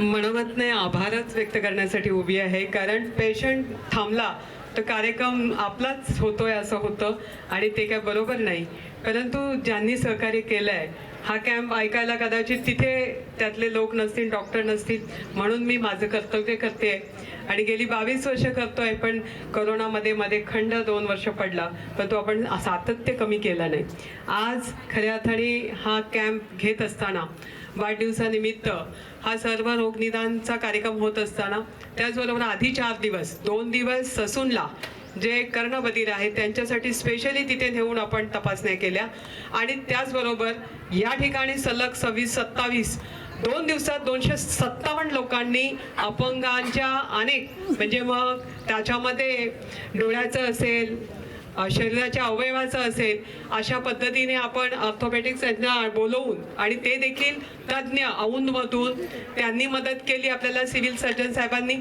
मनोमतने नाही आभारच व्यक्त करण्यासाठी उभी आहे. कारण पेशंट थांबला तर कार्यक्रम आपलाच होतोय असं होतं आणि ते काय बरोबर नाही. परंतु ज्यांनी सहकार्य केलं आहे हा कॅम्प ऐकायला कदाचित तिथे त्यातले लोक नसतील डॉक्टर नसतील म्हणून मी माझं कर्तव्य करते. आणि गेली बावीस वर्ष करतोय पण करोनामध्ये मध्ये खंड दोन वर्ष पडला पण तो आपण सातत्य कमी केला नाही. आज खऱ्या अर्थाने हा कॅम्प घेत असताना वाढदिवसानिमित्त हा सर्व रोगनिदानचा कार्यक्रम होत असताना त्याचबरोबर आधी चार दिवस दोन दिवस ससूनला जे कर्णबधीर आहेत त्यांच्यासाठी स्पेशली तिथे नेऊन आपण तपासण्या केल्या. आणि त्याचबरोबर या ठिकाणी सलग सव्वीस सत्तावीस दोन दिवसात दोनशे सत्तावन्न लोकांनी अपंगांच्या अनेक म्हणजे मग त्याच्यामध्ये डोळ्याचं असेल शरीराच्या अवयवाचं असेल अशा पद्धतीने आपण ऑर्थोपेटिक्स तज्ज्ञ बोलवून आणि ते देखील तज्ज्ञ औंधमधून त्यांनी मदत केली आपल्याला सिव्हिल सर्जन साहेबांनी.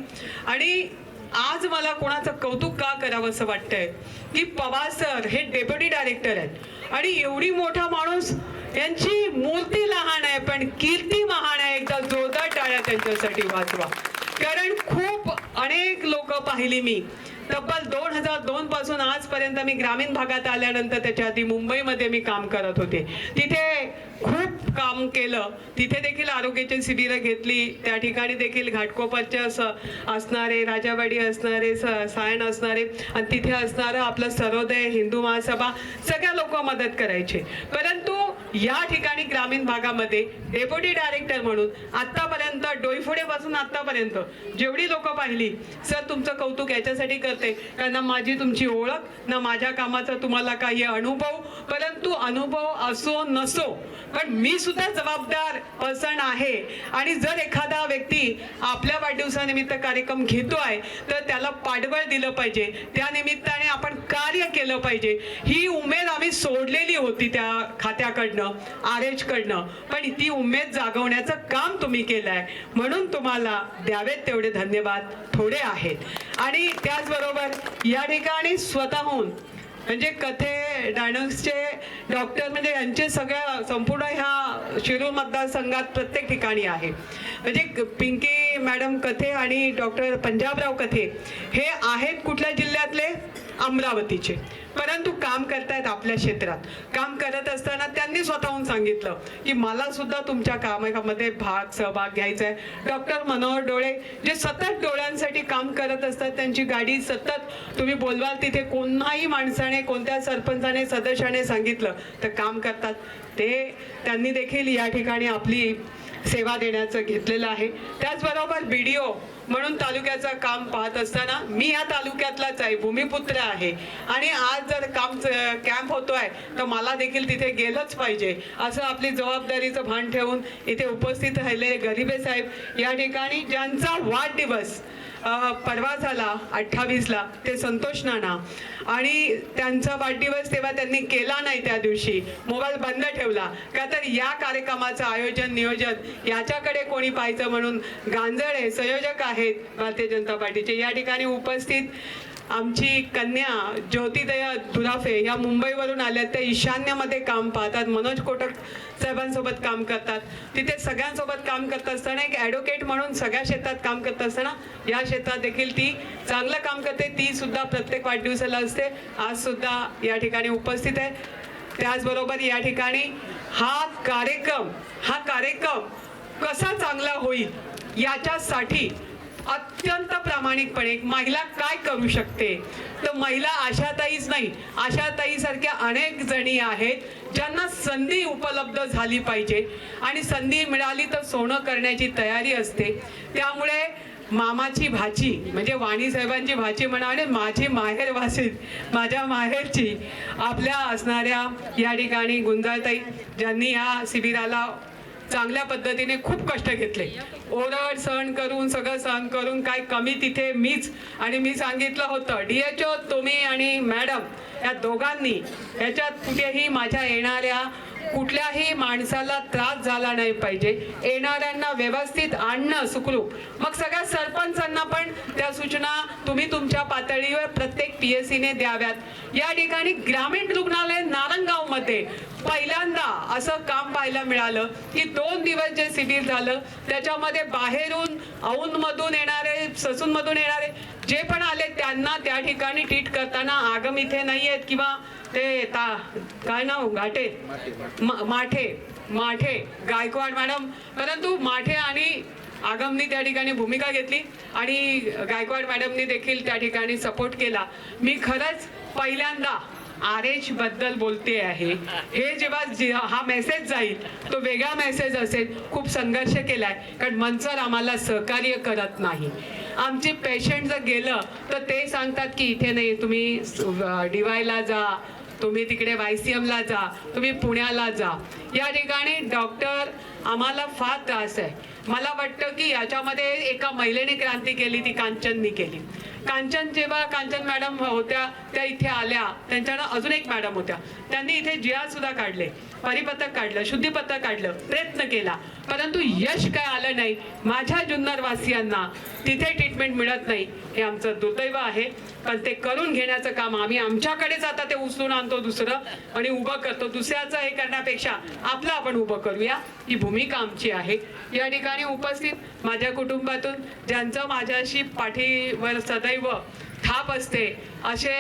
आणि आज मला कोणाचं कौतुक का करावं असं वाटतंय की पवार सर हे डेप्युटी डायरेक्टर आहेत. आणि एवढी मोठा माणूस यांची मूर्ती लहान आहे पण कीर्ती महान आहे. एकदा जोरदार टाळ्या त्यांच्यासाठी वाचवा कारण खूप अनेक लोक पाहिली मी. तब्बल दोन हजार दोन पासून आजपर्यंत मी ग्रामीण भागात आल्यानंतर त्याच्या आधी मुंबईमध्ये मी काम करत होते. तिथे खूप काम केलं. तिथे देखील आरोग्याची शिबिरं घेतली. त्या ठिकाणी देखील घाटकोपरचे असं असणारे राजावाडी असणारे स सायण असणारे आणि तिथे असणारं आपलं सर्वोदय हिंदू महासभा सगळ्या लोक मदत करायचे. परंतु या ठिकाणी ग्रामीण भागामध्ये डेप्युटी डायरेक्टर म्हणून आतापर्यंत डोईफोडे पासून आतापर्यंत जेवढी लोक पाहिली सर तुमचं कौतुक याच्यासाठी करते. कारण ना माझी तुमची ओळख ना माझ्या कामाचा तुम्हाला काही अनुभव परंतु अनुभव असो नसो पण मी सुद्धा जबाबदार पर्सन आहे. आणि जर एखादा व्यक्ती आपल्या वाढदिवसानिमित्त कार्यक्रम घेतो आहे तर त्याला पाठबळ दिलं पाहिजे. त्या निमित्ताने आपण कार्य केलं पाहिजे. ही उमेद आम्ही सोडलेली होती त्या खात्याकडनं. आर एच कडनं पण ती उमेद जागवण्याचं काम तुम्ही केलंय. म्हणून तुम्हाला द्यावेत तेवढे धन्यवाद. थोडे आहेत. आणि त्याचबरोबर या ठिकाणी स्वतःहून म्हणजे कथे डायनॉक्सचे डॉक्टर म्हणजे यांचे सगळ्या संपूर्ण ह्या शिरूर मतदारसंघात प्रत्येक ठिकाणी आहे. म्हणजे पिंकी मॅडम कथे आणि डॉक्टर पंजाबराव कथे हे आहेत कुठल्या जिल्ह्यातले? अमरावतीचे. परंतु काम करतायत आपल्या क्षेत्रात. काम करत असताना त्यांनी स्वतःहून सांगितलं की मला सुद्धा तुमच्या कामामध्ये भाग सहभाग घ्यायचा आहे डॉक्टर मनोहर डोळे जे सतत डोळ्यांसाठी काम करत असतात त्यांची गाडी सतत तुम्ही बोलवाल तिथे कोणाही माणसाने कोणत्या सरपंचाने सदस्याने सांगितलं तर काम करतात. ते त्यांनी देखील या ठिकाणी आपली सेवा देण्याचं घेतलेलं आहे. त्याचबरोबर बी डी ओ म्हणून तालुक्याचं काम पाहत असताना मी या तालुक्यातलाच आहे भूमिपुत्र आहे. आणि आज जर काम कॅम्प होतोय तर मला देखील तिथे गेलंच पाहिजे असं आपली जबाबदारीचं भान ठेवून इथे उपस्थित राहिले गरिबे साहेब. या ठिकाणी ज्यांचा वाढदिवस परवा झाला अठ्ठावीसला ते संतोष नाना. आणि त्यांचा वाढदिवस तेव्हा त्यांनी केला नाही त्या दिवशी. मोबाईल बंद ठेवला. का तर या कार्यक्रमाचं आयोजन नियोजन याच्याकडे कोणी पाहायचं म्हणून गांजळे संयोजक आहेत भारतीय जनता पार्टीचे. या ठिकाणी उपस्थित आमची कन्या ज्योतिदया दुराफे या मुंबईवरून आल्या त्या ईशान्यामध्ये काम पाहतात. मनोज कोटक साहेबांसोबत काम करतात. तिथे सगळ्यांसोबत काम करत असताना एक ॲडव्होकेट म्हणून सगळ्या क्षेत्रात काम करत असताना या क्षेत्रात देखील ती चांगलं काम करते. ती सुद्धा प्रत्येक वाढदिवसाला असते. आज सुद्धा या ठिकाणी उपस्थित आहे. त्याचबरोबर या ठिकाणी हा कार्यक्रम हा कार्यक्रम कसा चांगला होईल याच्यासाठी अत्यंत प्रामाणिकपणे एक महिला काय करू शकते? तर महिला आशाताईच नाही. आशाताई सारख्या अनेक जणी आहेत ज्यांना संधी उपलब्ध झाली पाहिजे. आणि संधी मिळाली तर सोनं करण्याची तयारी असते. त्यामुळे मामाची भाची म्हणजे वाणी साहेबांची भाची म्हणा आणि माझी माहेर वासित माझ्या माहेरची आपल्या असणाऱ्या या ठिकाणी गुंजाळताई ज्यांनी या शिबिराला चांगल्या पद्धतीने खूप कष्ट घेतले. ओरड सहन करून सगळं सहन करून काय कमी तिथे मीच आणि मी सांगितलं होतं डीएचओ तुम्ही आणि मॅडम या दोघांनी याच्यात कुठेही माझ्या येणाऱ्या कुठल्याही माणसाला त्रास झाला नाही पाहिजे. येणाऱ्यांना व्यवस्थित आणणं सुखरूप. मग सगळ्या सरपंचांना पण त्या सूचना तुम्ही तुमच्या पातळीवर प्रत्येक पी एस सीने द्याव्यात. या ठिकाणी ग्रामीण रुग्णालय नारंगावमध्ये पहिल्यांदा असं काम पाहायला मिळालं की दोन दिवस जे शिबिर झालं त्याच्यामध्ये बाहेरून औंधमधून येणारे ससूनमधून येणारे जे पण आले त्यांना त्या ठिकाणी ट्रीट करताना आगम इथे नाही आहेत किंवा ते ता काय नाव? घाटे? माठे माठे. गायकवाड मॅडम. परंतु माठे आणि आगमनी त्या ठिकाणी भूमिका घेतली आणि गायकवाड मॅडमनी देखील त्या ठिकाणी सपोर्ट केला. मी खरंच पहिल्यांदा आर एच बद्दल बोलते आहे. हे जेव्हा जे- हा मेसेज जाईल तो वेगळा मेसेज असेल खूप संघर्ष केलाय. कारण मनसर आम्हाला सहकार्य करत नाही. आमचे पेशंट जर गेलं तर ते सांगतात की इथे नाही तुम्ही डीवायला जा. तुम्ही तिकडे वायसीएमला जा तुम्ही पुण्याला जा. या ठिकाणी डॉक्टर आम्हाला फार त्रास आहे. मला वाटतं की याच्यामध्ये एका महिलेने क्रांती केली ती कांचननी केली. कांचन जेव्हा कांचन मॅडम होत्या त्या इथे आल्या. त्यांच्यानं अजून एक मॅडम होत्या. त्यांनी इथे जिया सुद्धा काढले परिपत्रक काढलं शुद्धीपत्रक काढलं प्रयत्न केला. परंतु यश काय आलं नाही? माझ्या जुन्नरवासियांना तिथे ट्रीटमेंट मिळत नाही हे आमचं दुर्दैव आहे. पण ते करून घेण्याचं काम आम्ही आमच्याकडेच आता ते उचलून आणतो दुसरं आणि उभं करतो. दुसऱ्याचं हे करण्यापेक्षा आपलं आपण उभं करूया. ही भूमिका आमची आहे. या ठिकाणी उपस्थित माझ्या कुटुंबातून ज्यांचं माझ्याशी पाठीवर सदैव थाप असते. असे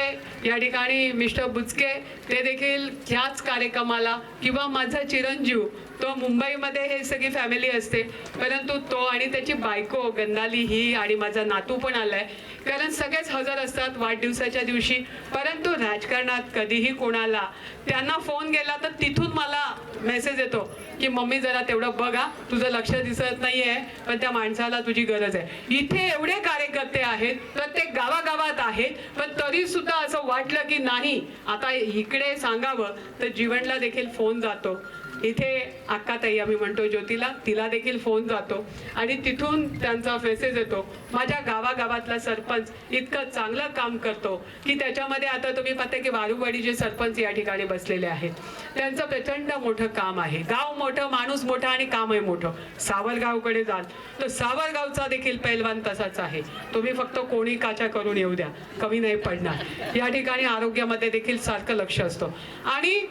या ठिकाणी मिस्टर बुचके ते देखील ह्याच कार्यक्रमाला किंवा माझा चिरंजीव तो मुंबईमध्ये हे सगळी फॅमिली असते. परंतु तो आणि त्याची बायको गंदाली ही आणि माझा नातू पण आलाय. कारण सगळेच हजर असतात वाढदिवसाच्या दिवशी. परंतु राजकारणात कधीही कोणाला त्यांना फोन गेला तर तिथून मला मेसेज येतो की मम्मी जरा तेवढं बघा. तुझं लक्ष दिसत नाहीये पण त्या माणसाला तुझी गरज आहे. इथे एवढे कार्यकर्ते आहेत. प्रत्येक गावागावात आहेत. पण तरी सुद्धा असं वाटलं की नाही आता इकडे सांगावं. तर जीवनला देखील फोन जातो. इथे अक्काताई आम्ही म्हणतो ज्योतीला तिला देखील फोन जातो. आणि तिथून त्यांचा मेसेज येतो. माझ्या गावागावातला सरपंच इतकं चांगलं काम करतो की त्याच्यामध्ये आता तुम्ही पाहता की वारुवाडीचे सरपंच या ठिकाणी बसलेले आहेत. त्यांचं प्रचंड मोठं काम आहे. गाव मोठं माणूस मोठा आणि कामही मोठं. सावरगावकडे जाल. तर सावरगावचा देखील पैलवान तसाच आहे. तुम्ही फक्त कोणी काचा करून येऊ द्या. कमी नाही पडणार. या ठिकाणी आरोग्यामध्ये देखील सारखं लक्ष असतं. आणि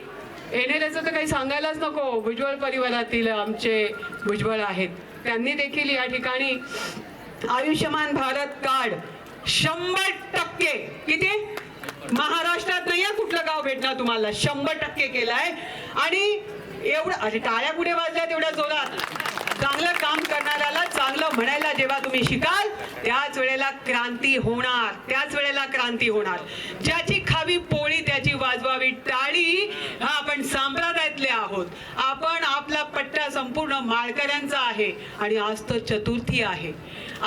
एनएलएचं तर काही सांगायलाच नको. भुजबळ परिवारातील आमचे भुजबळ आहेत. त्यांनी देखील या ठिकाणी आयुष्यमान भारत कार्ड शंभर टक्के किती? महाराष्ट्रात नाही कुठलं गाव भेटणार तुम्हाला. शंभर टक्के केलाय. आणि एवढं अरे टाळ्या पुढे वाजल्या तेवढ्या जोरात. चांगलं काम करणाऱ्याला चांगलं म्हणायला जेव्हा तुम्ही शिकाल त्याच वेळेला क्रांती होणार त्याच वेळेला क्रांती होणार. ज्याची खावी पोळी त्याची वाजवावी टाळी हा आपण सांप्रदायातले आहोत. आपण आपला पट्टा संपूर्ण माळकऱ्यांचा आहे आणि आज तर चतुर्थी आहे.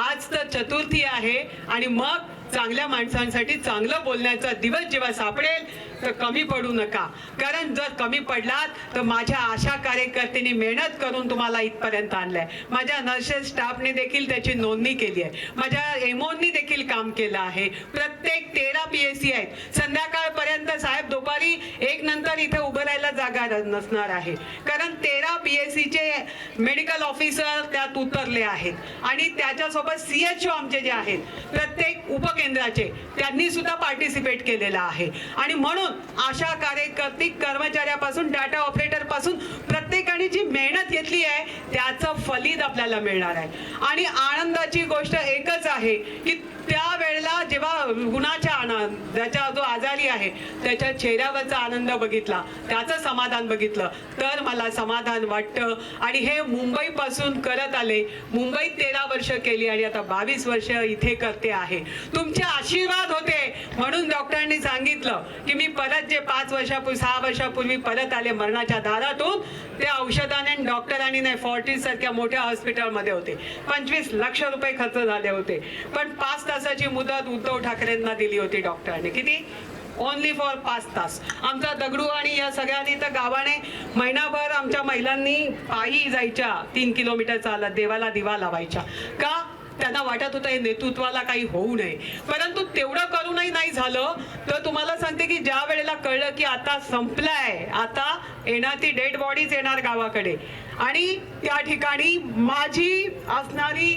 आज तर चतुर्थी आहे आणि मग चांगल्या माणसांसाठी चांगलं बोलण्याचा दिवस जेव्हा सापडेल तर कमी पडू नका. कारण जर कमी पडलात तर माझ्या आशा कार्यकर्त्यांनी मेहनत करून तुम्हाला इथपर्यंत आणलंय. माझ्या नर्सेस स्टाफने देखील त्याची नोंदणी केली आहे. माझ्या एमओनी देखील काम केलं आहे. प्रत्येक तेरा पी एस सी आहेत. संध्याकाळपर्यंत साहेब दुपारी एक नंतर इथे उभं राहायला जागा नसणार आहे. कारण तेरा पी एस सीचे मेडिकल ऑफिसर त्यात उतरले आहेत. आणि त्याच्यासोबत सी एच ओ आमचे जे आहेत प्रत्येक उपकेंद्राचे त्यांनी सुद्धा पार्टिसिपेट केलेलं आहे. आणि म्हणून आशा कार्यकर्ती कर्मचाऱ्यापासून डाटा ऑपरेटरपासून प्रत्येकाने जी मेहनत घेतली आहे त्याचं फलित आपल्याला मिळणार आहे. आणि आनंदाची गोष्ट एकच आहे की त्यावेळेला जेव्हा गुणाच्या आनंद ज्याच्या जो आजारी आहे त्याच्या चेहऱ्यावरचा आनंद बघितला त्याचं समाधान बघितलं तर मला समाधान वाटतं. आणि हे मुंबईपासून करत आले मुंबईत तेरा वर्ष केली आणि आता बावीस वर्ष इथे करते आहे. तुमचे आशीर्वाद होते. म्हणून डॉक्टरांनी सांगितलं की मी परत जे पाच वर्षापूर्वी सहा वर्षापूर्वी परत आले मरणाच्या दारातून ते औषधाने आणि डॉक्टरांनी नाही फॉर्टीज सारख्या मोठ्या हॉस्पिटलमध्ये होते. पंचवीस लक्ष रुपये खर्च झाले होते. पण पाच तासाची मुदत उद्धव ठाकरेंना दिली होती डॉक्टरांनी. किती? ओनली फॉर पाच तास. आमचा दगडू आणि या सगळ्यांनी तर गावाने महिनाभर आमच्या महिलांनी पायी जायच्या तीन किलोमीटर चालत देवाला दिवा लावायच्या. का? त्यांना वाटत होतं हे नेतृत्वाला काही होऊ नये. परंतु तेवढं करूनही नाही झालं. तर तुम्हाला सांगते की ज्या वेळेला कळलं की आता संपलाय आता येणार ती डेड बॉडीज येणार गावाकडे. आणि त्या ठिकाणी माझी असणारी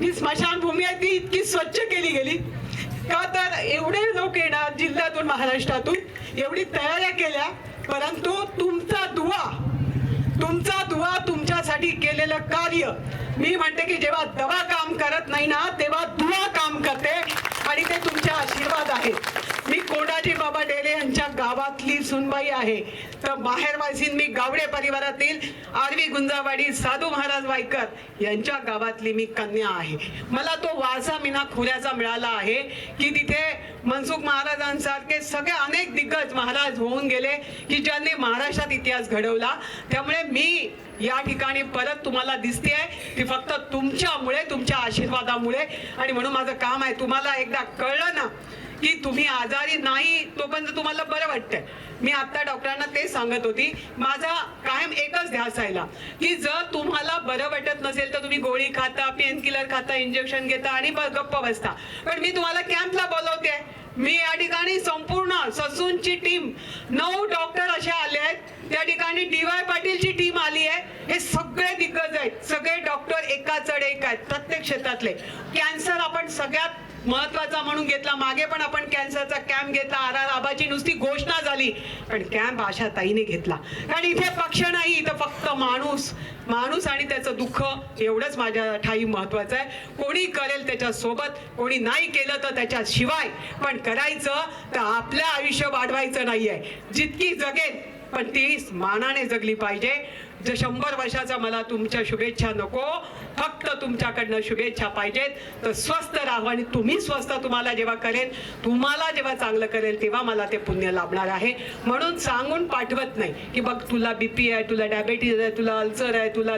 जी स्मशानभूमी आहे ती इतकी स्वच्छ केली गेली. का तर एवढे लोक येणार जिल्ह्यातून महाराष्ट्रातून एवढी तयाऱ्या केल्या. परंतु तुमचा दुवा तुमचा दुवा तुमच्यासाठी केलेलं कार्य मी म्हणते की जेव्हा दवा काम करत नाही ना तेव्हा दुवा काम करते आणि ते तुमचे आशीर्वाद आहेत. कोंडाजी कोणाजी बाबा डेले यांच्या गावातली सुनबाई आहे. तर बाहेरवासीन मी गावडे परिवारातील आरवी गुंजावाडी साधू महाराज वायकर यांच्या गावातली मी कन्या आहे. मला तो वारसा मीना खुऱ्याचा मिळाला आहे की तिथे मनसुख महाराजांसारखे सगळे अनेक दिग्गज महाराज होऊन गेले की ज्यांनी महाराष्ट्रात इतिहास घडवला. त्यामुळे मी या ठिकाणी परत तुम्हाला दिसते आहे ती फक्त तुमच्यामुळे तुमच्या आशीर्वादामुळे. आणि म्हणून माझं काम आहे तुम्हाला एकदा कळलं ना की तुम्ही आजारी नाही तोपर्यंत तुम्हाला बरं वाटतंय. मी आता डॉक्टरांना ते सांगत होती माझा कायम एकच ध्यास राहिला की जर तुम्हाला बरं वाटत नसेल तर तुम्ही गोळी खाता पेन किलर खाता इंजेक्शन घेता आणि ब- गप्प बसता. पण मी तुम्हाला कॅम्पला बोलवते मी या ठिकाणी संपूर्ण ससूनची टीम नऊ डॉक्टर असे आले आहेत. त्या ठिकाणी डी वाय पाटीलची टीम आली आहे. हे सगळे दिग्गज आहेत. सगळे डॉक्टर एका चढ एक आहेत प्रत्येक क्षेत्रातले. कॅन्सर आपण सगळ्यात महत्त्वाचा म्हणून घेतला. मागे पण आपण कॅन्सरचा कॅम्प घेतला. आर आर आबाची नुसती घोषणा झाली. पण कॅम्प आशा ताईने घेतला. कारण इथे पक्ष नाही. इथं फक्त माणूस. माणूस आणि त्याचं दुःख एवढंच माझ्या ठाई महत्वाचं आहे. कोणी करेल त्याच्यासोबत कोणी नाही केलं तर त्याच्याशिवाय पण करायचं तर आपलं आयुष्य वाढवायचं नाही आहे जितकी जगेल पण ती मानाने जगली पाहिजे. जर शंभर वर्षाचा मला तुमच्या शुभेच्छा नको फक्त तुमच्याकडनं शुभेच्छा पाहिजेत. तर स्वस्थ राहा आणि तुम्ही स्वस्त तुम्हाला जेव्हा करेल तुम्हाला जेव्हा चांगलं करेल तेव्हा मला ते पुण्य लाभणार आहे. म्हणून सांगून पाठवत नाही की बघ तुला बीपी आहे तुला डायबेटीज आहे तुला अल्सर आहे तुला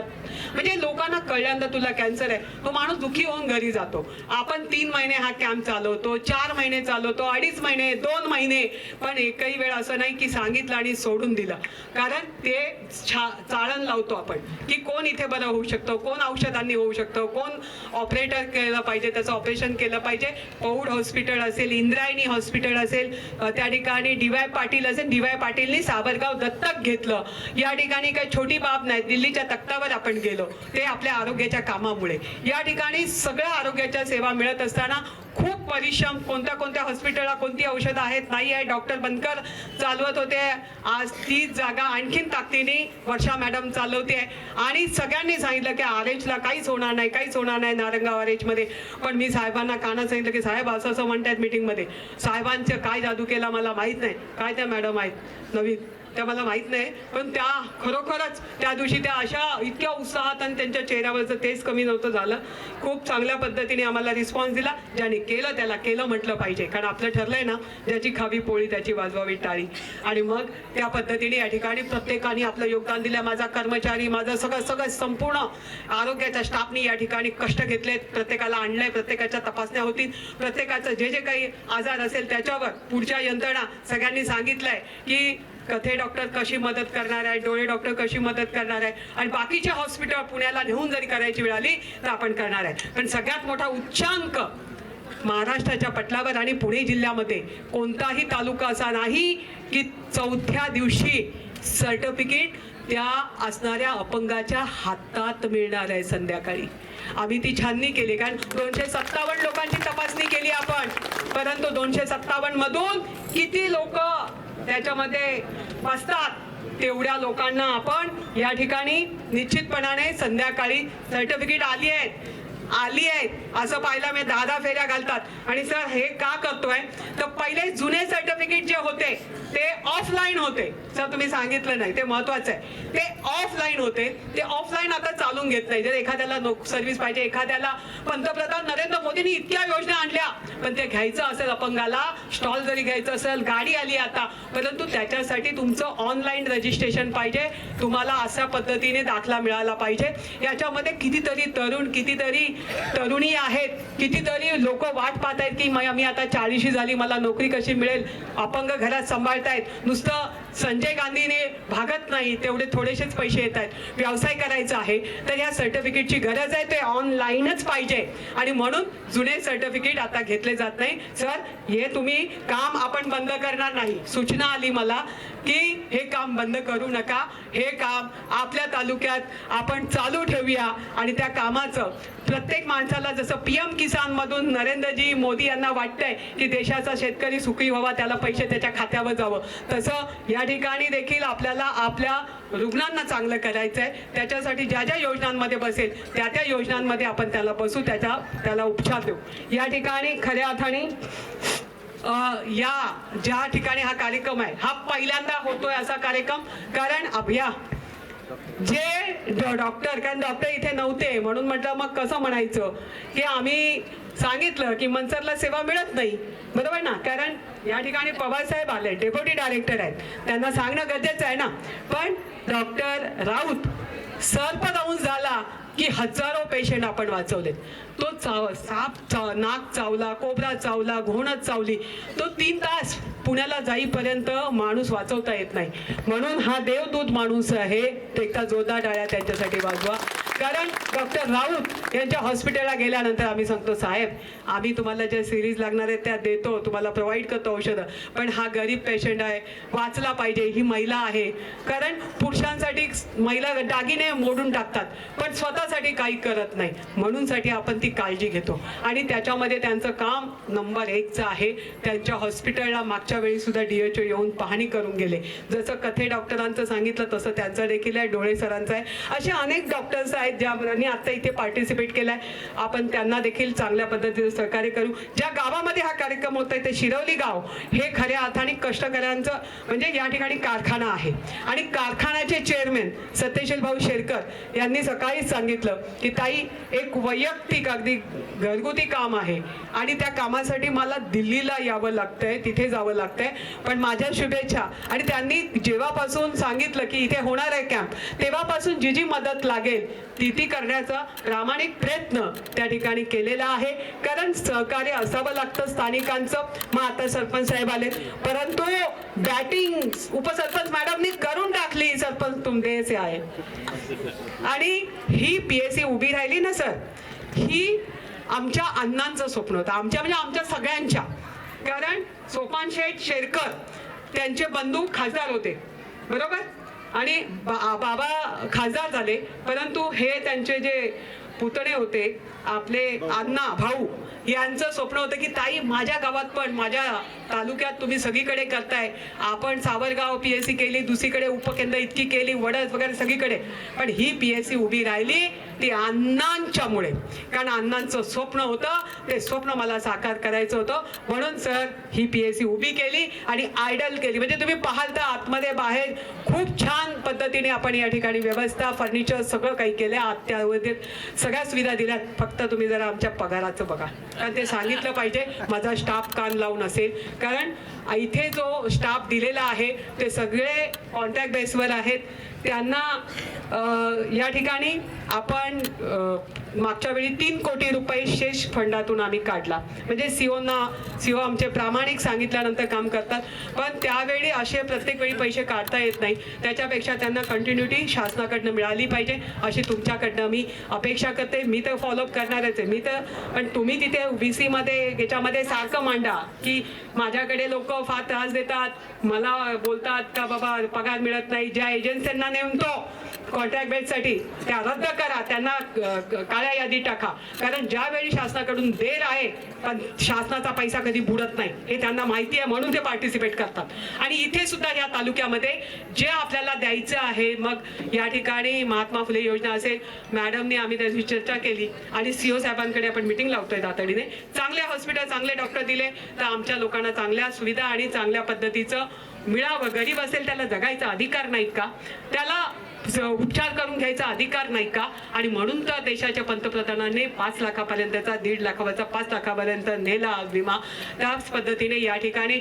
म्हणजे लोकांना कळल्यानंतर तुला कॅन्सर आहे. तो माणूस दुखी होऊन घरी जातो. आपण तीन महिने हा कॅम्प चालवतो चार महिने चालवतो अडीच महिने दोन महिने. पण एकही वेळ असं नाही की सांगितलं आणि सोडून दिलं. कारण ते छा चाळण लावतो आपण की कोण इथे बरं होऊ शकतो कोण औषध औषधांनी होऊ शकतं. कोण ऑपरेटर केलं पाहिजे त्याचं ऑपरेशन केलं पाहिजे. पौड हॉस्पिटल असेल इंद्रायणी हॉस्पिटल असेल त्या ठिकाणी डी वाय पाटील असेल डी वाय पाटीलनी सावरगाव दत्तक घेतलं. या ठिकाणी काही छोटी बाब नाही दिल्लीच्या तक्तावर आपण गेलो. ते आपल्या आरोग्याच्या कामामुळे. या ठिकाणी सगळ्या आरोग्याच्या सेवा मिळत असताना खूप परिश्रम कोणत्या कोणत्या हॉस्पिटलला कोणती औषधं आहेत नाही आहे डॉक्टर बनकर चालवत होते. आज ती जागा आणखीन ताकदीने वर्षा मॅडम चालवते. आणि सगळ्यांनी सांगितलं की आरेंजला काहीच होणार नाही काहीच होणार नाही नारंगाव आरेंजमध्ये पण मी साहेबांना कानात सांगितलं की साहेब असं असं म्हणतायत मीटिंगमध्ये साहेबांचं काय जादू केला मला माहीत नाही. काय त्या मॅडम आहेत? नवीन. त्या मला माहीत नाही पण त्या खरोखरच त्या दिवशी त्या अशा इतक्या उत्साहात आणि त्यांच्या चेहऱ्यावरचं तेच कमी नव्हतं झालं. खूप चांगल्या पद्धतीने आम्हाला रिस्पॉन्स दिला ज्याने केलं त्याला केलं म्हटलं पाहिजे. कारण आपलं ठरलंय ना ज्याची खावी पोळी त्याची वाजवावी टाळी. आणि मग त्या पद्धतीने या ठिकाणी प्रत्येकाने आपलं योगदान दिलं. माझा कर्मचारी माझं सगळं सगळं संपूर्ण आरोग्याच्या स्टाफनी या ठिकाणी कष्ट घेतलेत. प्रत्येकाला आणलंय प्रत्येकाच्या तपासण्या होतील. प्रत्येकाचं जे जे काही आजार असेल त्याच्यावर पुढच्या यंत्रणा सगळ्यांनी सांगितलंय की कथे डॉक्टर कशी मदत करणार आहे डोळे डॉक्टर कशी मदत करणार आहे आणि बाकीचे हॉस्पिटल पुण्याला नेऊन जरी करायची वेळ आली तर आपण करणार आहे. पण सगळ्यात मोठा उच्चांक महाराष्ट्राच्या पटलावर आणि पुणे जिल्ह्यामध्ये कोणताही तालुका असा नाही की चौथ्या दिवशी सर्टिफिकेट त्या असणाऱ्या अपंगाच्या हातात मिळणार आहे संध्याकाळी. आम्ही ती छाननी केली कारण दोनशे सत्तावन्न लोकांची तपासणी केली आपण. परंतु दोनशे सत्तावन्न मधून किती लोक त्याच्यामध्ये बसतात तेवढ्या लोकांना आपण. या ठिकाणी निश्चितपणाने संध्याकाळी सर्टिफिकेट आली आहेत. आली आहेत. असं पाहिलं मी दहा दहा फेऱ्या घालतात. आणि सर हे का करतोय? तर पहिले जुने सर्टिफिकेट जे होते ते ऑफलाईन होते. सर तुम्ही सांगितलं नाही. ते महत्वाचं आहे. ते ऑफलाईन होते. ते ऑफलाईन आता चालून घेत नाही जर एखाद्याला सर्व्हिस पाहिजे एखाद्याला पंतप्रधान नरेंद्र मोदींनी इतक्या योजना आणल्या. पण ते घ्यायचं असेल अपंगाला स्टॉल जरी घ्यायचं असेल गाडी आली आता. परंतु त्याच्यासाठी तुमचं ऑनलाईन रजिस्ट्रेशन पाहिजे. तुम्हाला अशा पद्धतीने दाखला मिळाला पाहिजे. याच्यामध्ये कितीतरी तरुण कितीतरी तरुणी आहेत. कितीतरी लोक वाट पाहत आहेत की मी आता चाळीशी झाली मला नोकरी कशी मिळेल? अपंग घरात सांभाळतायत. नुसतं संजय गांधीने भागत नाही तेवढे थोडेसेच पैसे येत आहेत व्यवसाय करायचा आहे तर या सर्टिफिकेटची गरज आहे ते ऑनलाईनच पाहिजे. आणि म्हणून जुने सर्टिफिकेट आता घेतले जात नाही. सर हे तुम्ही काम आपण बंद करणार नाही. सूचना आली मला. की हे काम बंद करू नका. हे काम आपल्या तालुक्यात आपण चालू ठेवूया. आणि त्या कामाचं प्रत्येक माणसाला जसं पी एम किसान मधून नरेंद्रजी मोदी यांना वाटतंय की देशाचा शेतकरी सुखी व्हावा त्याला पैसे त्याच्या खात्यावर जावं. तसं या ठिकाणी देखील आपल्याला आपल्या रुग्णांना चांगलं करायचं आहे त्याच्यासाठी ज्या ज्या योजनांमध्ये बसेल त्या त्या योजनांमध्ये आपण त्याला बसू त्याच्या त्याला उपचार देऊ. या ठिकाणी खऱ्या अर्थाने या ज्या ठिकाणी हा कार्यक्रम आहे हा पहिल्यांदा होतोय असा कार्यक्रम कारण अभ्या जे डॉ- डॉक्टर कारण डॉक्टर इथे नव्हते म्हणून म्हटलं मग कसं म्हणायचं? की आम्ही सांगितलं की मनसरला सेवा मिळत नाही बरोबर ना? कारण या ठिकाणी पवार साहेब आले डेप्युटी डायरेक्टर आहेत त्यांना सांगणं गरजेचं आहे ना? पण डॉक्टर राऊत सर्प जाऊन झाला की हजारो पेशंट आपण वाचवलेत. तो चाव साप चाव नाक चावला कोबरा चावला घोणच चावली तो तीन तास पुण्याला जाईपर्यंत माणूस वाचवता येत नाही. म्हणून हा देवदूत माणूस आहे एकदा जोरदार डाळ्या त्यांच्यासाठी वाजवा. कारण डॉक्टर राऊत यांच्या हॉस्पिटलला गेल्यानंतर आम्ही सांगतो साहेब आम्ही तुम्हाला ज्या सिरीज लागणार आहेत त्या देतो. तुम्हाला प्रोव्हाइड करतो औषधं. पण हा गरीब पेशंट आहे. वाचला पाहिजे. ही महिला आहे. कारण पुरुषांसाठी महिला दागिने मोडून टाकतात पण स्वतःसाठी काही करत नाही. म्हणूनसाठी आपण ती काळजी घेतो. आणि त्याच्यामध्ये त्यांचं काम नंबर एकचं आहे. त्यांच्या हॉस्पिटलला मागच्या वेळी सुद्धा डीएचओ येऊन पाहणी करून गेले. जसं कथे डॉक्टरांचं सांगितलं तसं त्यांचं देखील आहे. डोळे सरांचं आहे. असे अनेक डॉक्टर्स आहेत. ज्यांनी आता इथे पार्टिसिपेट केलाय. आपण त्यांना देखील चांगल्या पद्धतीने सहकार्य करू. ज्या गावामध्ये हा कार्यक्रम होत आहे ते शिरवली गाव हे खऱ्या अर्थाने कष्टकऱ्यांचं म्हणजे या ठिकाणी कारखाना आहे. आणि कारखान्याचे चेअरमॅन सत्यशील भाऊ शेरकर यांनी सकाळीच सांगितलं की ताई एक वैयक्तिक अगदी घरगुती काम आहे. आणि त्या कामासाठी मला दिल्लीला यावं लागतंय तिथे जावं लागतंय. पण माझ्या शुभेच्छा. आणि त्यांनी जेव्हापासून सांगितलं की इथे होणार आहे कॅम्प तेव्हापासून जी जी मदत लागेल ती ती करण्याचा प्रामाणिक प्रयत्न त्या ठिकाणी केलेला आहे. कारण सहकार्य असावं लागतं स्थानिकांचं. मग आता सरपंच साहेब आले परंतु बॅटिंग उपसरपंच मॅडमनी करून टाकली सरपंच तुमचे असे आहे. आणि ही पी एस सी उभी राहिली ना सर? ही आमच्या अण्णांचं स्वप्न होतं. आमच्या म्हणजे आमच्या सगळ्यांच्या. कारण सोपान शेठ शेरकर त्यांचे बंधू खासदार होते. बरोबर? आणि बा- बाबा खासदार झाले परंतु हे त्यांचे जे पुतणे होते आपले अण्णा भाऊ यांचं स्वप्न होतं की ताई माझ्या गावात पण माझ्या तालुक्यात तुम्ही सगळीकडे करताय. आपण सावरगाव पी एस सी केली दुसरीकडे उपकेंद्र इतकी केली वडद वगैरे सगळीकडे. पण ही पी एस सी उभी राहिली ती अण्णांच्यामुळे कारण अण्णांचं स्वप्न होतं ते स्वप्न मला साकार करायचं होतं. म्हणून सर ही पी एस सी उभी केली आणि आयडल केली. म्हणजे तुम्ही पाहाल तर आतमध्ये बाहेर खूप छान पद्धतीने आपण या ठिकाणी व्यवस्था फर्निचर सगळं काही केलं. आत्यामध्ये सगळ्या सुविधा दिल्यात. फक्त तुम्ही जरा आमच्या पगाराचं बघा. कारण ते सांगितलं पाहिजे माझा स्टाफ कान लावून असेल. कारण इथे जो स्टाफ दिलेला आहे ते सगळे कॉन्टॅक्ट बेसवर आहेत. त्यांना या ठिकाणी आपण मागच्या वेळी तीन कोटी रुपये शेष फंडातून आम्ही काढला. म्हणजे सीओना सीओ आमचे प्रामाणिक सांगितल्यानंतर काम करतात. पण त्यावेळी असे प्रत्येक वेळी पैसे काढता येत नाही. त्याच्यापेक्षा त्यांना कंटिन्युटी शासनाकडनं मिळाली पाहिजे अशी तुमच्याकडनं मी अपेक्षा करते. मी तर फॉलोअप करणारच आहे. मी तर पण तुम्ही तिथे बी सीमध्ये याच्यामध्ये सारखं मांडा की माझ्याकडे लोक फार त्रास देतात. मला बोलतात का बाबा पगार मिळत नाही. ज्या एजन्सींना नेमतो कॉन्ट्रॅक्ट बेससाठी त्या रद्द करा. त्यांना काळ्या यादीत टाका. कारण ज्यावेळी शासनाकडून देर आहे पण शासनाचा पैसा कधी बुडत नाही. हे त्यांना माहिती आहे म्हणून ते पार्टिसिपेट करतात. आणि इथे सुद्धा या तालुक्यामध्ये जे आपल्याला द्यायचं आहे मग या ठिकाणी महात्मा फुले योजना असेल मॅडमने आम्ही त्याची चर्चा केली. आणि सीओ साहेबांकडे आपण मिटिंग लावतोय तातडीने. चांगले हॉस्पिटल चांगले डॉक्टर दिले तर आमच्या लोकांना चांगल्या सुविधा आणि चांगल्या पद्धतीचं मिळावं. गरीब असेल त्याला जगायचा अधिकार नाहीत का? त्याला उपचार करून घ्यायचा अधिकार नाही का? आणि म्हणून तर देशाच्या पंतप्रधानांनी पाच लाखापर्यंतचा दीड लाखावरचा पाच लाखापर्यंत नेला विमा. त्याच पद्धतीने या ठिकाणी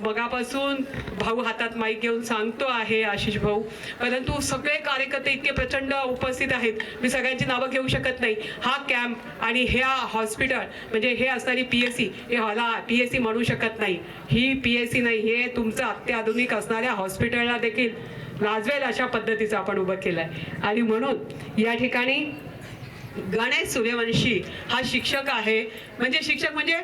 मगापासून भाऊ हातात माईक घेऊन सांगतो आहे आशिष भाऊ. परंतु सगळे कार्यकर्ते इतके प्रचंड उपस्थित आहेत. मी सगळ्यांची नावं घेऊ शकत नाही. हा कॅम्प आणि ह्या हॉस्पिटल म्हणजे हे असणारी पी एस सी हे ह्याला पी एस सी म्हणू शकत नाही. ही पी एस सी नाही हे तुमचं अत्याधुनिक असणाऱ्या हॉस्पिटलला देखील वाजवेल अशा पद्धतीचं आपण उभं केलं आहे आणि म्हणून या ठिकाणी गणेश सूर्यवंशी हा शिक्षक आहे. म्हणजे शिक्षक म्हणजे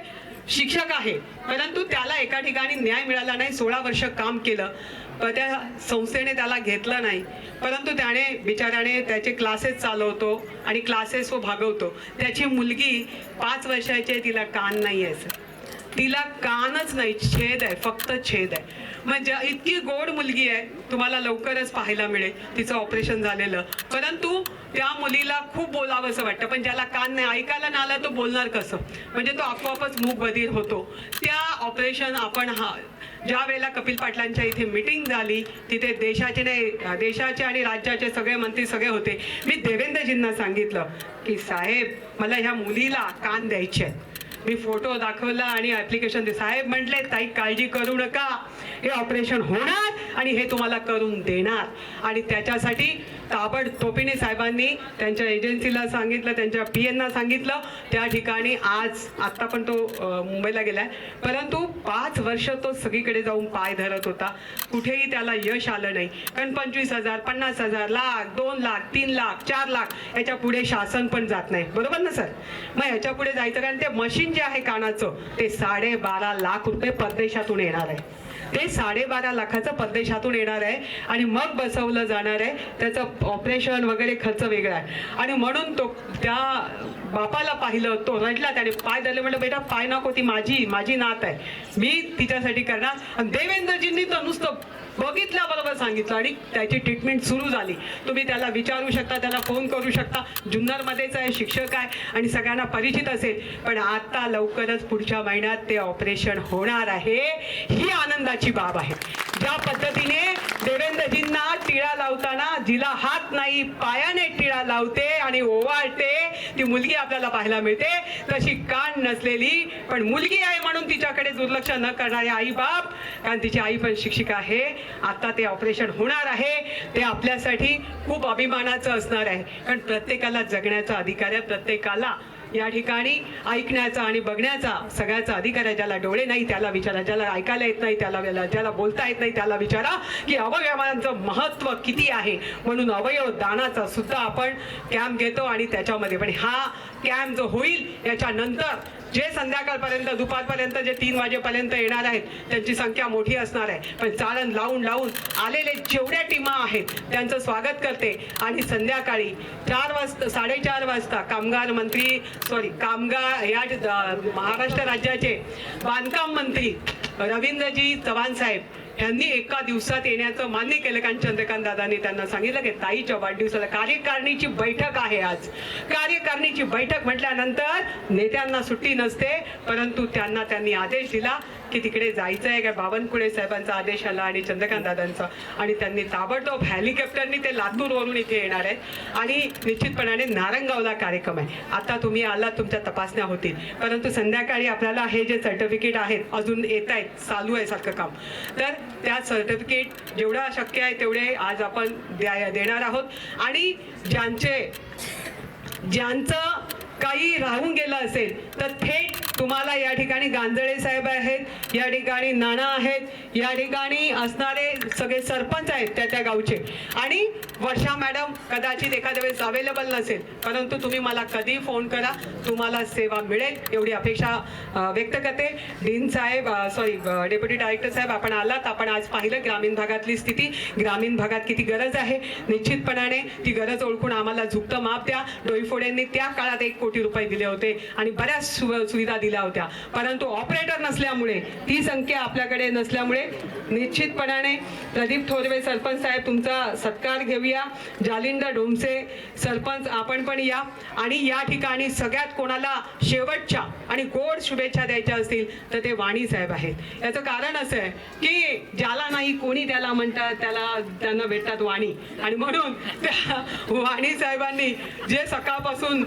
शिक्षक आहे. परंतु त्याला एका ठिकाणी न्याय मिळाला नाही. सोळा वर्ष काम केलं. पण त्या संस्थेने त्याला घेतलं नाही. परंतु त्याने बिचाराने त्याचे क्लासेस चालवतो आणि क्लासेस व भागवतो. त्याची मुलगी पाच वर्षाची आहे. तिला कान नाही आहे तिला कानच नाही. छेद आहे. फक्त छेद आहे. म्हणजे इतकी गोड मुलगी आहे तुम्हाला लवकरच पाहायला मिळेल. तिचं ऑपरेशन झालेलं. परंतु त्या मुलीला खूप बोलावंसं वाटतं. पण ज्याला कान नाही ऐकायला नाही आला तो बोलणार कसं? म्हणजे तो आपोआपच मूक बधीर होतो. त्या ऑपरेशन आपण हा ज्या वेळेला कपिल पाटलांच्या इथे मिटिंग झाली तिथे देशाचे नाही देशाचे आणि राज्याचे सगळे मंत्री सगळे होते. मी देवेंद्रजींना सांगितलं की साहेब मला ह्या मुलीला कान द्यायचे मी फोटो दाखवला आणि ॲप्लिकेशन दे. साहेब म्हटले ताई काळजी करू नका. हे ऑपरेशन होणार आणि हे तुम्हाला करून देणार. आणि त्याच्यासाठी ताबडतोबीने साहेबांनी त्यांच्या एजन्सीला सांगितलं त्यांच्या पी एनना सांगितलं. त्या ठिकाणी आज आत्ता पण तो मुंबईला मुंबईला गेलाय. परंतु पाच वर्ष तो सगळीकडे जाऊन पाय धरत होता. कुठेही त्याला यश आलं नाही. कारण पंचवीस हजार पन्नास हजार लाख दोन लाख तीन लाख चार लाख याच्यापुढे शासन पण जात नाही. बरोबर ना सर? मग याच्यापुढे जायचं कारण ते मशीन जे आहे कानाचं ते साडेबारा लाख रुपये परदेशातून येणार आहे. ते साडेबारा लाखाचं परदेशातून येणार आहे आणि मग बसवलं जाणार आहे. त्याचं ऑपरेशन वगैरे खर्च वेगळा आहे. आणि म्हणून तो त्या बापाला पाहिलं तो रडला त्याने पाय धरले म्हटलं बेटा पाय नको ती माझी माझी नात आहे. मी तिच्यासाठी करणार. आणि देवेंद्रजींनी तर नुसतं बघितल्याबरोबर सांगितलं आणि त्याची ट्रीटमेंट सुरू झाली. तुम्ही त्याला विचारू शकता त्याला फोन करू शकता. जुन्नरमध्येच आहे शिक्षक आहे आणि सगळ्यांना परिचित असेल. पण आता लवकरच पुढच्या महिन्यात ते ऑपरेशन होणार आहे. ही आनंदाची बाब आहे. ज्या पद्धतीने देवेंद्रजींना टिळा लावताना जिला हात नाही पायाने टिळा लावते आणि ओवाळते. ती मुलगी आपल्याला पाहायला मिळते. तशी कान नसलेली पण मुलगी आहे म्हणून तिच्याकडे दुर्लक्ष न करणारे आई बाप. कारण तिची आई पण शिक्षिका आहे. आता ते ऑपरेशन होणार आहे. ते आपल्यासाठी खूप अभिमानाचं असणार आहे. कारण प्रत्येकाला जगण्याचा अधिकार आहे. प्रत्येकाला या ठिकाणी ऐकण्याचा आणि बघण्याचा सगळ्याचा अधिकार आहे. ज्याला डोळे नाही त्याला विचारा. ज्याला ऐकायला येत नाही त्याला ज्याला बोलता येत नाही त्याला विचारा की अवयवांचं महत्त्व किती आहे. म्हणून अवयव दानाचा सुद्धा आपण कॅम्प घेतो आणि त्याच्यामध्ये. पण हा कॅम्प जो होईल याच्यानंतर जे संध्याकाळपर्यंत दुपारपर्यंत जे तीन वाजेपर्यंत येणार आहेत त्यांची संख्या मोठी असणार आहे. पण चालन लावून लावून आलेले जेवढ्या टीमा आहेत त्यांचं स्वागत करते. आणि संध्याकाळी चार वाजता साडेचार वाजता कामगार मंत्री सॉरी कामगार या महाराष्ट्र राज्याचे बांधकाम मंत्री रवींद्रजी चव्हाण साहेब यांनी एका दिवसात येण्याचं मान्य केलं कारण चंद्रकांत दादांनी त्यांना सांगितलं की ताईच्या वाढदिवसाला कार्यकारिणीची बैठक आहे आज. कार्यकारिणीची बैठक म्हटल्यानंतर नेत्यांना सुट्टी नसते परंतु त्यांना त्यांनी आदेश दिला. की तिकडे जायचं आहे काय? बावनकुळे साहेबांचा आदेश आला आणि चंद्रकांत दादांचा. आणि त्यांनी ताबडतोब हेलिकॉप्टरनी ते लातूरवरून इथे येणार आहेत. आणि निश्चितपणाने नारंगावला कार्यक्रम आहे. आता तुम्ही आलात तुमच्या तपासण्या होतील. परंतु संध्याकाळी आपल्याला हे जे सर्टिफिकेट आहेत अजून येत आहेत चालू आहे सारखं काम. तर त्या सर्टिफिकेट जेवढं शक्य आहे तेवढे आज आपण द्या देणार आहोत. आणि ज्यांचे ज्यांचं काही राहून गेलं असेल तर थेट तुम्हाला या ठिकाणी गांजळे साहेब आहेत या ठिकाणी नाना आहेत या ठिकाणी असणारे सगळे सरपंच आहेत त्या त्या गावचे. आणि वर्षा मॅडम कदाचित एखाद्या वेळेस अवेलेबल नसेल परंतु तुम्ही मला कधी फोन करा तुम्हाला सेवा मिळेल एवढी अपेक्षा व्यक्त करते. डीन साहेब सॉरी डेप्युटी डायरेक्टर साहेब आपण आलात आपण आज पाहिलं ग्रामीण भागातली स्थिती. ग्रामीण भागात किती गरज आहे? निश्चितपणाने ती गरज ओळखून आम्हाला झुकतं माप द्या. डोईफोडेंनी त्या काळात एक कोटी रुपये दिले होते आणि बऱ्याच सु- सुविधा दिल्या होत्या. परंतु ऑपरेटर नसल्यामुळे ती संख्या आपल्याकडे नसल्यामुळे निश्चितपणाने प्रदीप थोरवे सरपंच साहेब तुमचा सत्कार घेऊया. जालिंदर डोमसे सरपंच आपण पण या. आणि या ठिकाणी सगळ्यात कोणाला शेवटच्या आणि गोड शुभेच्छा द्यायच्या असतील तर ते वाणी साहेब आहेत. याचं कारण असं आहे की ज्याला नाही कोणी त्याला म्हणतात त्याला त्यांना भेटतात वाणी. आणि म्हणून त्या वाणी साहेबांनी जे सकाळपासून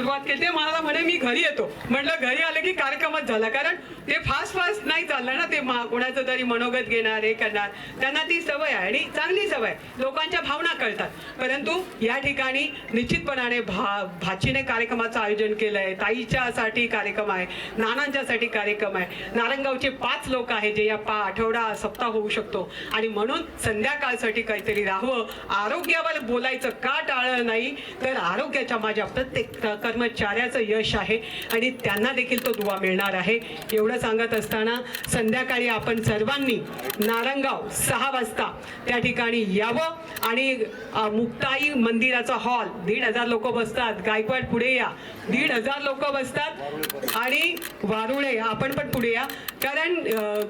सुरुवात केली. ते मला म्हणे मी घरी येतो. म्हटलं घरी आलं की कार्यक्रमच झाला. कारण ते फास्ट फास्ट नाही चाललं ना ते कोणाचं तरी मनोगत घेणार हे करणार. त्यांना ती सवय आहे आणि चांगली सवय. लोकांच्या भावना कळतात. परंतु या ठिकाणी निश्चितपणाने भा भाचीने कार्यक्रमाचं आयोजन केलंय. ताईच्यासाठी कार्यक्रम आहे. नानांच्यासाठी कार्यक्रम आहे. नारंगावचे पाच लोक आहेत जे या पा आठवडा सप्ताह होऊ शकतो. आणि म्हणून संध्याकाळसाठी काहीतरी राहावं. आरोग्यावर बोलायचं का टाळलं नाही तर आरोग्याच्या माझ्या प्रत्येक कर्मचाऱ्याचं यश आहे आणि त्यांना देखील तो दुवा मिळणार आहे. एवढं सांगत असताना संध्याकाळी आपण सर्वांनी नारंगाव सहा वाजता त्या ठिकाणी यावं आणि मुक्ताई मंदिराचा हॉल. दीड हजार लोक बसतात. गायकवाड पुढे या. दीड हजार लोक बसतात आणि वारुळे आपण पण पुढे या. कारण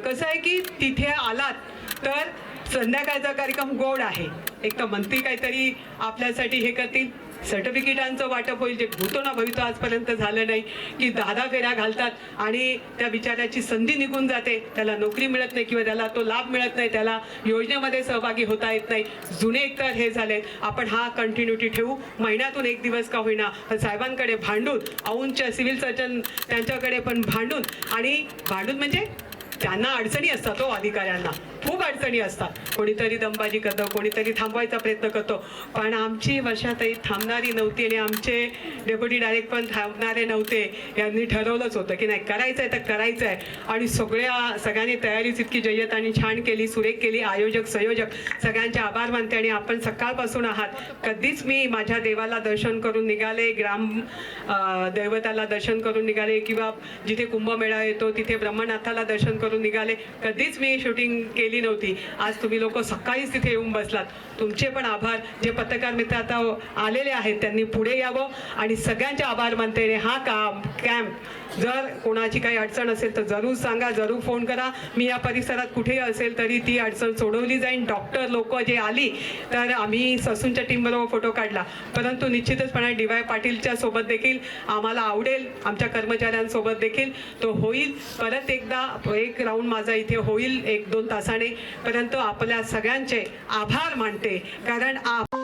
कसं आहे की तिथे आलात तर संध्याकाळचा कार्यक्रम गोड आहे. एक तर मंत्री काहीतरी आपल्यासाठी हे करतील. सर्टिफिकेटांचं वाटप होईल जे भूतो ना भवितो आजपर्यंत झालं नाही की दादा फेऱ्या घालतात आणि त्या बिचाऱ्याची संधी निघून जाते. त्याला नोकरी मिळत नाही किंवा त्याला तो लाभ मिळत नाही त्याला योजनेमध्ये सहभागी होता येत नाही. जुने एकतर हे झालेत. आपण हा कंटिन्युटी ठेवू. महिन्यातून एक दिवस का होईना साहेबांकडे भांडून औंच्या सिव्हिल सर्जन त्यांच्याकडे पण भांडून आणि भांडून म्हणजे त्यांना अडचणी असतात तो अधिकाऱ्यांना. खूप अडचणी असतात. कोणीतरी दमबाजी करतं कोणीतरी थांबवायचा प्रयत्न करतो. पण आमची वर्षातही थांबणारी नव्हती आणि आमचे डेप्युटी डायरेक्ट पण थांबणारे नव्हते. यांनी ठरवलंच होतं की नाही करायचं आहे तर करायचं आहे आणि सगळ्या सगळ्यांनी तयारीच इतकी जय्यत आणि छान केली सुरेख केली आयोजक संयोजक. सगळ्यांचे आभार मानते आणि आपण सकाळपासून आहात. कधीच मी माझ्या देवाला दर्शन करून निघाले ग्राम दैवताला दर्शन करून निघाले किंवा जिथे कुंभमेळा येतो तिथे ब्रह्मनाथाला दर्शन करून निघाले. कधीच मी शूटिंग केली नव्हती. आज तुम्ही लोक सकाळीच तिथे येऊन बसलात. तुमचे पण आभार. जे पत्रकार मित्र आता आलेले आहेत त्यांनी पुढे यावं आणि सगळ्यांचे आभार मानते. हा काम कॅम्प जर कोणाची काही अडचण असेल तर जरूर सांगा जरूर फोन करा. मी या परिसरात कुठेही असेल तरी ती अडचण सोडवली जाईल डॉक्टर लोक जे आली तर आम्ही ससूनच्या टीमबरोबर फोटो काढला. परंतु निश्चितचपणे डी वाय पाटीलच्या सोबत देखील आम्हाला आवडेल आमच्या कर्मचाऱ्यांसोबत देखील तो होईल. परत एकदा एक राऊंड माझा इथे होईल एक दोन तासाने. परंतु आपल्या सगळ्यांचे आभार मानते. कारण आप